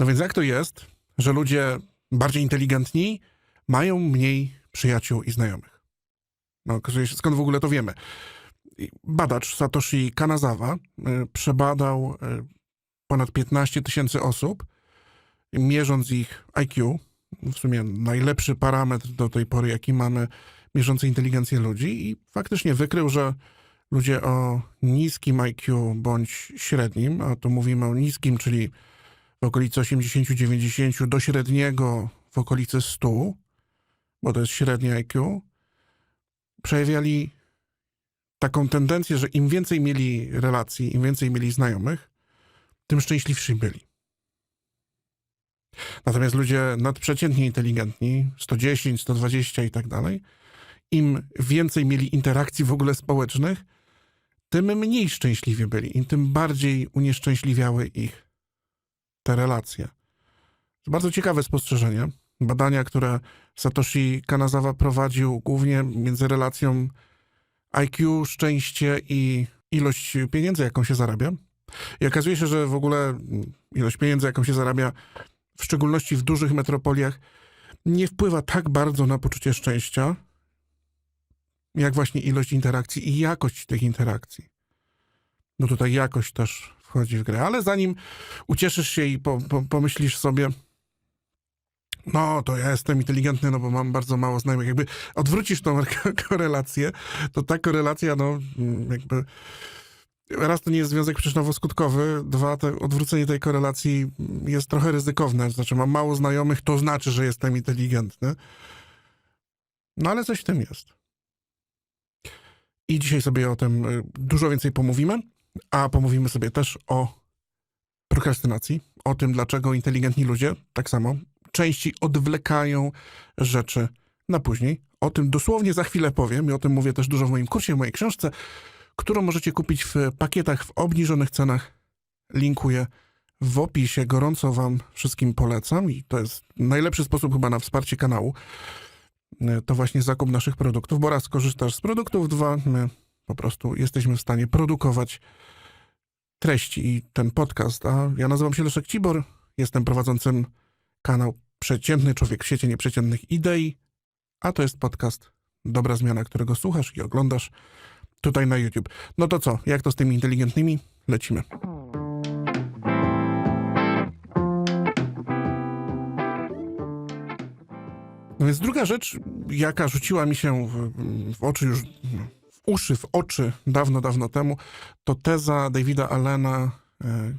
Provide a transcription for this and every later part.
No więc jak to jest, że ludzie bardziej inteligentni mają mniej przyjaciół i znajomych? No, okazuje się, skąd w ogóle to wiemy? Badacz Satoshi Kanazawa y, przebadał y, ponad 15 tysięcy osób, mierząc ich IQ, w sumie najlepszy parametr do tej pory, jaki mamy mierzący inteligencję ludzi i faktycznie wykrył, że ludzie o niskim IQ bądź średnim, a tu mówimy o niskim, czyli w okolicy 80-90 do średniego w okolicy 100, bo to jest średnie IQ, przejawiali taką tendencję, że im więcej mieli relacji, im więcej mieli znajomych, tym szczęśliwsi byli. Natomiast ludzie nadprzeciętnie inteligentni, 110, 120 i tak dalej, im więcej mieli interakcji w ogóle społecznych, tym mniej szczęśliwi byli i tym bardziej unieszczęśliwiały ich te relacje. Bardzo ciekawe spostrzeżenie. Badania, które Satoshi Kanazawa prowadził głównie między relacją IQ, szczęście i ilość pieniędzy, jaką się zarabia. I okazuje się, że w ogóle ilość pieniędzy, jaką się zarabia, w szczególności w dużych metropoliach, nie wpływa tak bardzo na poczucie szczęścia, jak właśnie ilość interakcji i jakość tych interakcji. No tutaj jakość też wchodzi w grę, ale zanim ucieszysz się i po, po, pomyślisz sobie, no to ja jestem inteligentny, no bo mam bardzo mało znajomych, jakby odwrócisz tą korelację, to ta korelacja, no jakby raz to nie jest związek przyczynowo-skutkowy, dwa, to odwrócenie tej korelacji jest trochę ryzykowne, znaczy mam mało znajomych, to znaczy, że jestem inteligentny. No ale coś w tym jest. I dzisiaj sobie o tym y, dużo więcej pomówimy, a pomówimy sobie też o prokrastynacji, o tym, dlaczego inteligentni ludzie, tak samo, częściej odwlekają rzeczy na później. O tym dosłownie za chwilę powiem i o tym mówię też dużo w moim kursie, w mojej książce, którą możecie kupić w pakietach w obniżonych cenach. Linkuję w opisie. Gorąco Wam wszystkim polecam i to jest najlepszy sposób chyba na wsparcie kanału. To właśnie zakup naszych produktów, bo raz korzystasz z produktów, dwa, my po prostu jesteśmy w stanie produkować treści i ten podcast. A ja nazywam się Leszek Cibor, jestem prowadzącym kanał Przeciętny Człowiek w świecie nieprzeciętnych idei, a to jest podcast Dobra Zmiana, którego słuchasz i oglądasz tutaj na YouTube. No to co, jak to z tymi inteligentnymi? Lecimy. No więc druga rzecz, jaka rzuciła mi się w, w oczy już, w uszy, w oczy dawno, dawno temu, to teza Davida Allena, e,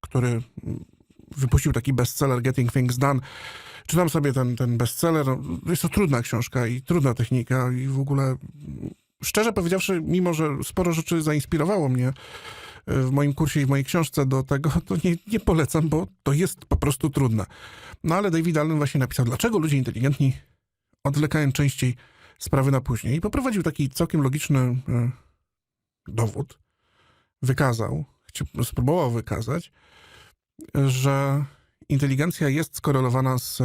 który wypuścił taki bestseller Getting Things Done. Czytam sobie ten, ten bestseller. No, Jest to trudna książka i trudna technika i w ogóle szczerze powiedziawszy, mimo że sporo rzeczy zainspirowało mnie e, w moim kursie i w mojej książce do tego, to nie, nie polecam, bo to jest po prostu trudne. No ale David Allen właśnie napisał, dlaczego ludzie inteligentni odwlekają częściej sprawy na później. I poprowadził taki całkiem logiczny e, dowód. Wykazał, spróbował wykazać, że inteligencja jest skorelowana z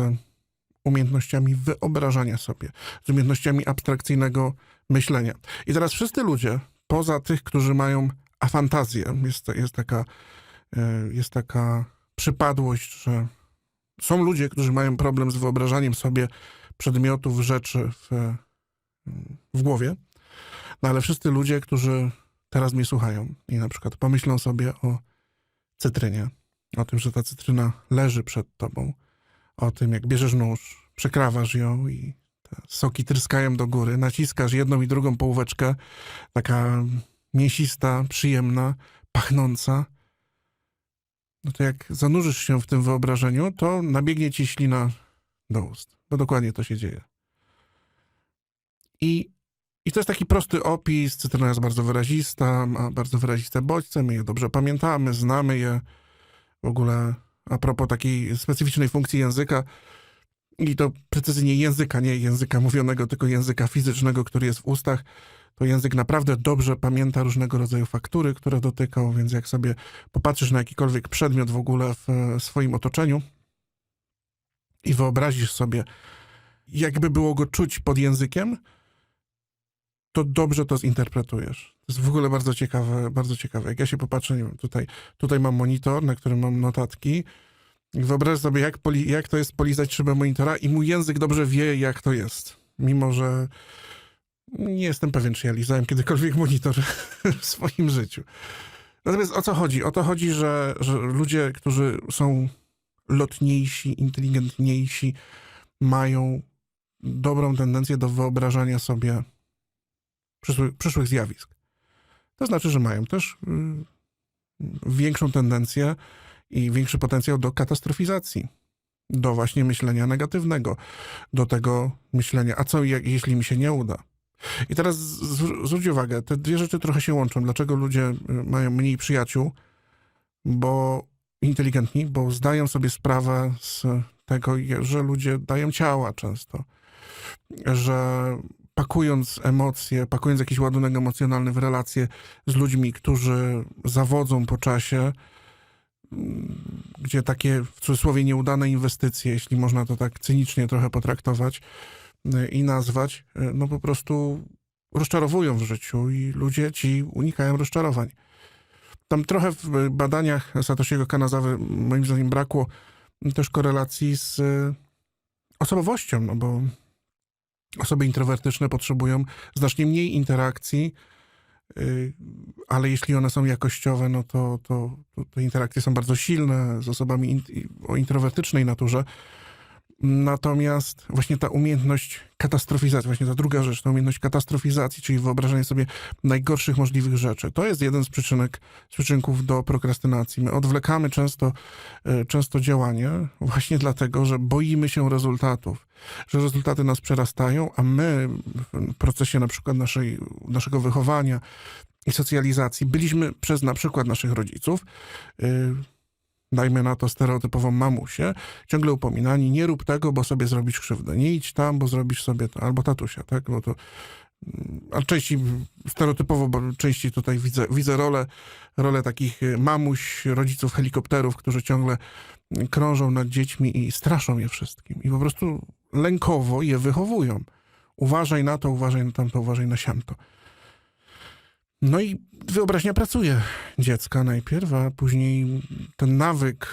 umiejętnościami wyobrażania sobie, z umiejętnościami abstrakcyjnego myślenia. I teraz wszyscy ludzie, poza tych, którzy mają afantazję, jest, jest, taka, e, jest taka przypadłość, że są ludzie, którzy mają problem z wyobrażaniem sobie przedmiotów, rzeczy w, w głowie, no ale wszyscy ludzie, którzy teraz mnie słuchają i na przykład pomyślą sobie o cytrynie, o tym, że ta cytryna leży przed tobą, o tym, jak bierzesz nóż, przekrawasz ją i soki tryskają do góry, naciskasz jedną i drugą połóweczkę, taka mięsista, przyjemna, pachnąca. No to jak zanurzysz się w tym wyobrażeniu, to nabiegnie ci ślina do ust, bo dokładnie to się dzieje. I, I to jest taki prosty opis, cytryna jest bardzo wyrazista, ma bardzo wyraziste bodźce, my je dobrze pamiętamy, znamy je, w ogóle a propos takiej specyficznej funkcji języka, i to precyzyjnie języka, nie języka mówionego, tylko języka fizycznego, który jest w ustach, to język naprawdę dobrze pamięta różnego rodzaju faktury, które dotykał, więc jak sobie popatrzysz na jakikolwiek przedmiot w ogóle w swoim otoczeniu i wyobrazisz sobie, jakby było go czuć pod językiem, to dobrze to zinterpretujesz. To jest w ogóle bardzo ciekawe, bardzo ciekawe. Jak ja się popatrzę, nie wiem, tutaj, tutaj mam monitor, na którym mam notatki Wyobraź sobie, jak, poli, jak to jest polizać szybę monitora i mój język dobrze wie, jak to jest. Mimo, że nie jestem pewien, czy ja lizałem kiedykolwiek monitor w swoim życiu. Natomiast o co chodzi? O to chodzi, że, że ludzie, którzy są lotniejsi, inteligentniejsi, mają dobrą tendencję do wyobrażania sobie przyszłych, zjawisk. To znaczy, że mają też y, większą tendencję i większy potencjał do katastrofizacji, do właśnie myślenia negatywnego, do tego myślenia, a co jeśli mi się nie uda? I teraz zwr- zwróć uwagę, te dwie rzeczy trochę się łączą. Dlaczego ludzie y, mają mniej przyjaciół? Bo inteligentni, bo zdają sobie sprawę z tego, że ludzie dają ciała często, że pakując emocje, pakując jakiś ładunek emocjonalny w relacje z ludźmi, którzy zawodzą po czasie, gdzie takie w cudzysłowie nieudane inwestycje, jeśli można to tak cynicznie trochę potraktować i nazwać, no po prostu rozczarowują w życiu i ludzie ci unikają rozczarowań. Tam trochę w badaniach Satoshiego Kanazawy moim zdaniem brakło też korelacji z osobowością, no bo osoby introwertyczne potrzebują znacznie mniej interakcji, y, ale jeśli one są jakościowe, no to, to, to te interakcje są bardzo silne z osobami int- o introwertycznej naturze. Natomiast właśnie ta umiejętność katastrofizacji, właśnie ta druga rzecz, ta umiejętność katastrofizacji, czyli wyobrażenie sobie najgorszych możliwych rzeczy, to jest jeden z przyczynek, z przyczynków do prokrastynacji. My odwlekamy często, e, często działanie właśnie dlatego, że boimy się rezultatów, że rezultaty nas przerastają, a my w procesie na przykład naszej, naszego wychowania i socjalizacji byliśmy przez na przykład naszych rodziców y, dajmy na to stereotypową mamusię, ciągle upominani, nie rób tego, bo sobie zrobisz krzywdę, nie idź tam, bo zrobisz sobie to, albo tatusia, tak, bo to mm, a częściej stereotypowo, bo częściej tutaj widzę, widzę rolę, rolę takich y, mamuś, rodziców helikopterów, którzy ciągle krążą nad dziećmi i straszą je wszystkim. I po prostu lękowo je wychowują. Uważaj na to, uważaj na tamto, uważaj na siamto. No i wyobraźnia pracuje dziecka najpierw, a później ten nawyk,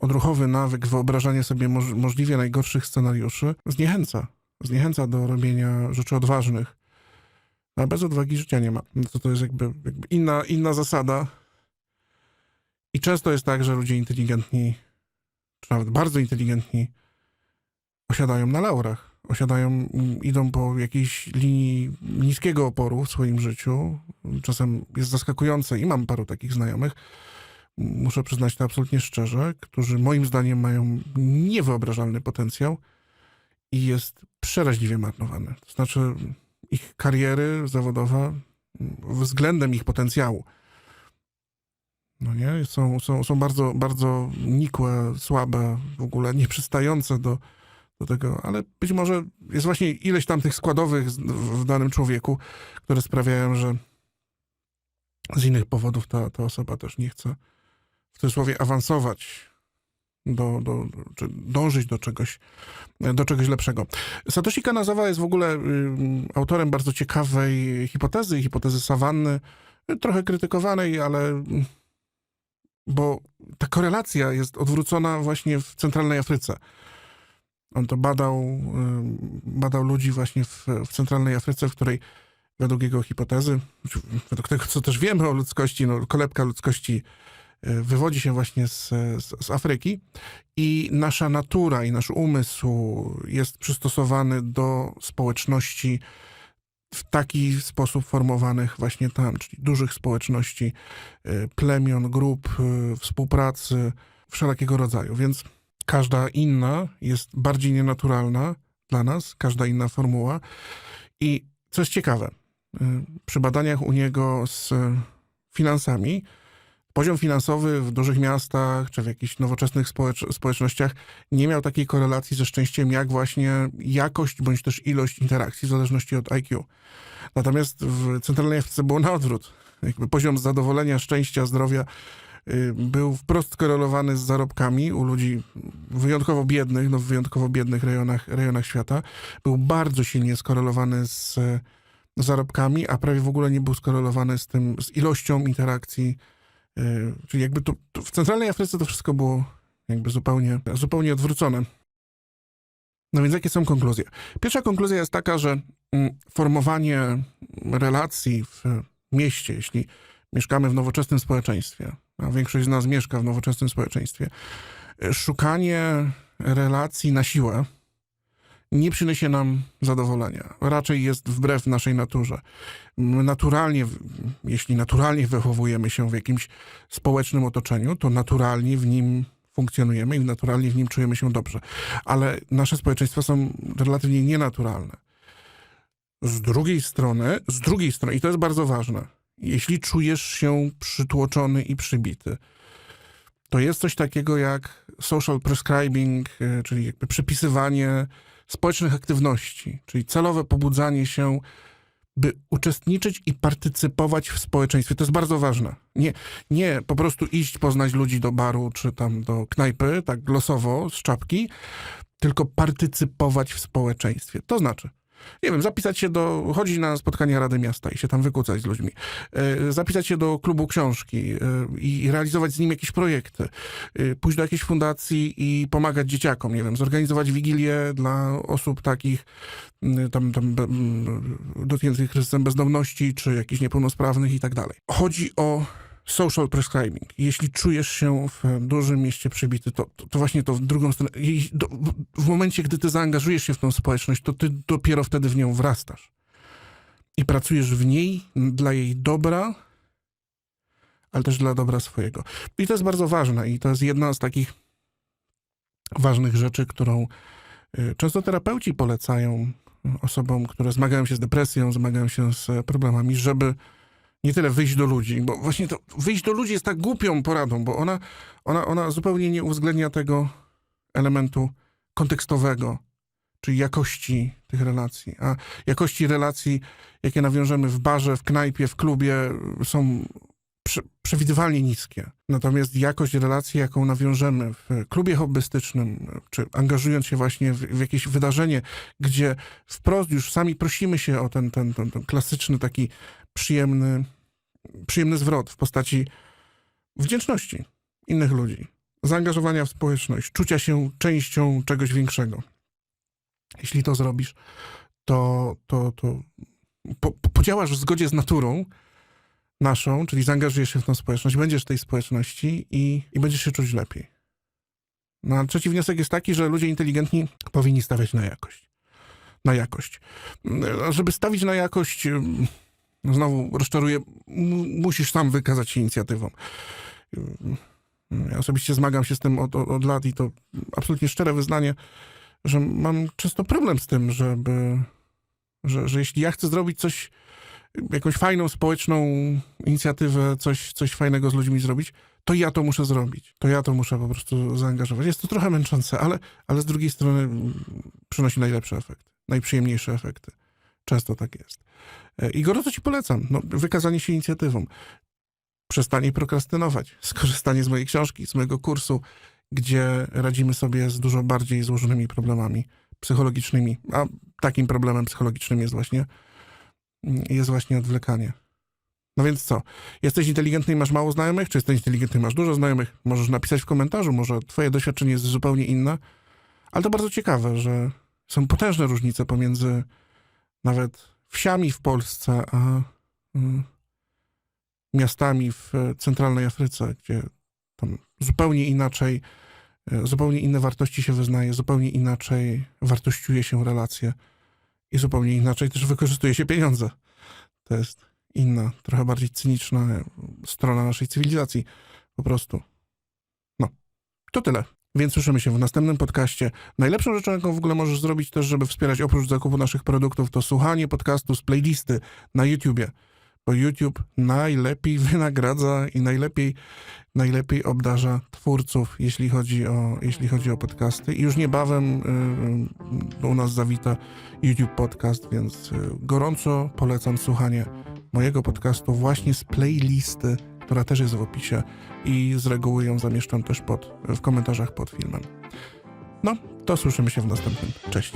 odruchowy nawyk wyobrażania sobie moż, możliwie najgorszych scenariuszy zniechęca. Zniechęca do robienia rzeczy odważnych. A bez odwagi życia nie ma. No to to jest jakby, jakby inna, inna zasada. I często jest tak, że ludzie inteligentni, czy nawet bardzo inteligentni, osiadają na laurach. Osiadają, idą po jakiejś linii niskiego oporu w swoim życiu. Czasem jest zaskakujące i mam paru takich znajomych, muszę przyznać to absolutnie szczerze, którzy moim zdaniem mają niewyobrażalny potencjał i jest przeraźliwie marnowany. To znaczy ich kariery zawodowe względem ich potencjału. No nie? Są, są, są bardzo, bardzo nikłe, słabe, w ogóle nieprzystające do, do tego, ale być może jest właśnie ileś tam tych składowych w danym człowieku, które sprawiają, że z innych powodów ta, ta osoba też nie chce w cudzysłowie awansować, do, do, czy dążyć do czegoś, do czegoś lepszego. Satoshi Kanazawa jest w ogóle autorem bardzo ciekawej hipotezy, hipotezy sawanny, trochę krytykowanej, ale bo ta korelacja jest odwrócona właśnie w centralnej Afryce. On to badał, ym, badał ludzi właśnie w, w centralnej Afryce, w której według jego hipotezy, według tego, co też wiemy o ludzkości, no, kolebka ludzkości y, wywodzi się właśnie z, z, z Afryki i nasza natura i nasz umysł jest przystosowany do społeczności w taki sposób formowanych właśnie tam, czyli dużych społeczności, y, plemion, grup, y, współpracy wszelkiego rodzaju. Więc każda inna jest bardziej nienaturalna dla nas, każda inna formuła. I co jest ciekawe, y, przy badaniach u niego z finansami, poziom finansowy w dużych miastach czy w jakichś nowoczesnych społecz- społecznościach nie miał takiej korelacji ze szczęściem, jak właśnie jakość bądź też ilość interakcji w zależności od IQ. Natomiast w centralnej Afryce było na odwrót. Jakby poziom zadowolenia, szczęścia, zdrowia y, był wprost skorelowany z zarobkami u ludzi wyjątkowo biednych, no w wyjątkowo biednych rejonach, rejonach świata. Był bardzo silnie skorelowany z e, zarobkami, a prawie w ogóle nie był skorelowany z tym, z ilością interakcji. y, Czyli jakby to, to w centralnej Afryce to wszystko było jakby zupełnie, zupełnie odwrócone. No więc jakie są konkluzje? Pierwsza konkluzja jest taka, że mm, formowanie relacji w mieście, jeśli mieszkamy w nowoczesnym społeczeństwie, a większość z nas mieszka w nowoczesnym społeczeństwie, szukanie relacji na siłę nie przyniesie nam zadowolenia. Raczej jest wbrew naszej naturze. Naturalnie, jeśli naturalnie wychowujemy się w jakimś społecznym otoczeniu, to naturalnie w nim funkcjonujemy i naturalnie w nim czujemy się dobrze. Ale nasze społeczeństwa są relatywnie nienaturalne. Z drugiej strony, z drugiej strony, i to jest bardzo ważne, jeśli czujesz się przytłoczony i przybity, to jest coś takiego jak social prescribing, y, czyli jakby przypisywanie społecznych aktywności, czyli celowe pobudzanie się, by uczestniczyć i partycypować w społeczeństwie. To jest bardzo ważne. Nie, nie po prostu iść poznać ludzi do baru czy tam do knajpy, tak losowo, z czapki, tylko partycypować w społeczeństwie. To znaczy, nie wiem, zapisać się do, chodzić na spotkania Rady Miasta i się tam wykłócać z ludźmi, e, zapisać się do klubu książki e, i realizować z nim jakieś projekty, e, pójść do jakiejś fundacji i pomagać dzieciakom, nie wiem, zorganizować wigilię dla osób takich tam, tam dotkniętych kryzysem bezdomności, czy jakichś niepełnosprawnych i tak dalej. Chodzi o social prescribing. Jeśli czujesz się w dużym mieście przybity, to, to, to właśnie to w drugą stronę. do- w- W momencie, gdy ty zaangażujesz się w tą społeczność, to ty dopiero wtedy w nią wrastasz. I pracujesz w niej dla jej dobra, ale też dla dobra swojego. I to jest bardzo ważne i to jest jedna z takich ważnych rzeczy, którą y, często terapeuci polecają osobom, które zmagają się z depresją, zmagają się z problemami, żeby nie tyle wyjść do ludzi, bo właśnie to wyjść do ludzi jest tak głupią poradą, bo ona, ona, ona zupełnie nie uwzględnia tego elementu kontekstowego, czyli jakości tych relacji. A jakości relacji, jakie nawiążemy w barze, w knajpie, w klubie, są prze, przewidywalnie niskie. Natomiast jakość relacji, jaką nawiążemy w klubie hobbystycznym, czy angażując się właśnie w, w jakieś wydarzenie, gdzie wprost już sami prosimy się o ten, ten, ten, ten klasyczny taki przyjemny, przyjemny zwrot w postaci wdzięczności innych ludzi, zaangażowania w społeczność, czucia się częścią czegoś większego. Jeśli to zrobisz, to, to, to po, po, podziałasz w zgodzie z naturą naszą, czyli zaangażujesz się w tą społeczność, będziesz w tej społeczności i, i będziesz się czuć lepiej. No, a trzeci wniosek jest taki, że ludzie inteligentni powinni stawiać na jakość. Na jakość. Żeby stawić na jakość, znowu rozczaruję, musisz sam wykazać się inicjatywą. Ja osobiście zmagam się z tym od, od, lat i to absolutnie szczere wyznanie, że mam często problem z tym, żeby, że, że jeśli ja chcę zrobić coś, jakąś fajną społeczną inicjatywę, coś, coś fajnego z ludźmi zrobić, to ja to muszę zrobić. To ja to muszę po prostu zaangażować. Jest to trochę męczące, ale, ale z drugiej strony przynosi najlepsze efekty, najprzyjemniejsze efekty. Często tak jest. E, I gorąco ci polecam. No, wykazanie się inicjatywą. Przestanie prokrastynować. Skorzystanie z mojej książki, z mojego kursu, gdzie radzimy sobie z dużo bardziej złożonymi problemami psychologicznymi. A takim problemem psychologicznym jest właśnie, jest właśnie odwlekanie. No więc co? Jesteś inteligentny i masz mało znajomych? Czy jesteś inteligentny i masz dużo znajomych? Możesz napisać w komentarzu, może twoje doświadczenie jest zupełnie inne. Ale to bardzo ciekawe, że są potężne różnice pomiędzy nawet wsiami w Polsce, a mm, miastami w e, centralnej Afryce, gdzie tam zupełnie inaczej, e, zupełnie inne wartości się wyznaje, zupełnie inaczej wartościuje się relacje i zupełnie inaczej też wykorzystuje się pieniądze. To jest inna, trochę bardziej cyniczna e, strona naszej cywilizacji. Po prostu. No, to tyle. Więc słyszymy się w następnym podcaście. Najlepszą rzeczą, jaką w ogóle możesz zrobić też, żeby wspierać oprócz zakupu naszych produktów, to słuchanie podcastu z playlisty na YouTubie. Bo YouTube najlepiej wynagradza i najlepiej, najlepiej obdarza twórców, jeśli chodzi o, jeśli chodzi o podcasty. I już niebawem y, y, u nas zawita YouTube Podcast, więc y, gorąco polecam słuchanie mojego podcastu właśnie z playlisty, która też jest w opisie i z reguły ją zamieszczam też pod, w komentarzach pod filmem. No, to słyszymy się w następnym. Cześć.